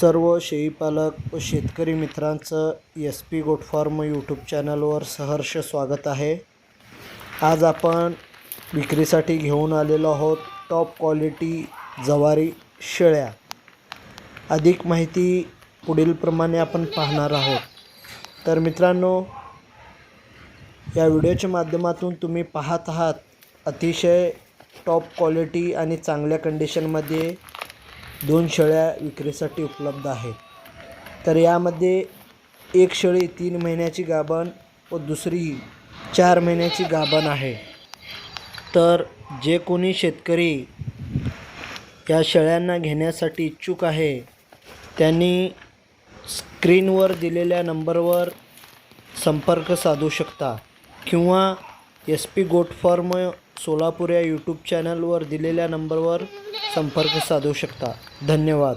सर्व शेळीपालक व शेतकरी मित्रांचं S P goat farm YouTube चॅनलवर सहर्ष स्वागत आहे. आज आपण विक्रीसाठी घेऊन आलेलो आहोत टॉप क्वालिटी जवारी शेळ्या. अधिक माहिती पुढीलप्रमाणे आपण पाहणार आहोत. तर मित्रांनो या व्हिडिओच्या माध्यमातून तुम्ही पाहत आहात अतिशय टॉप क्वालिटी आणि चांगल्या कंडिशनमध्ये दोन शेळ्या विक्रीसाठी उपलब्ध आहेत. तर यामध्ये एक शेळी तीन महिन्याची गाभण व दुसरी चार महिन्याची गाभण आहे. तर जे कोणी शेतकरी या शेळ्यांना घेण्यासाठी इच्छुक आहे त्यांनी स्क्रीनवर दिलेल्या नंबरवर संपर्क साधू शकता किंवा S P goat farm Solapur या यूट्यूब चॅनलवर दिलेल्या नंबरवर संपर्क साधू शकता. धन्यवाद.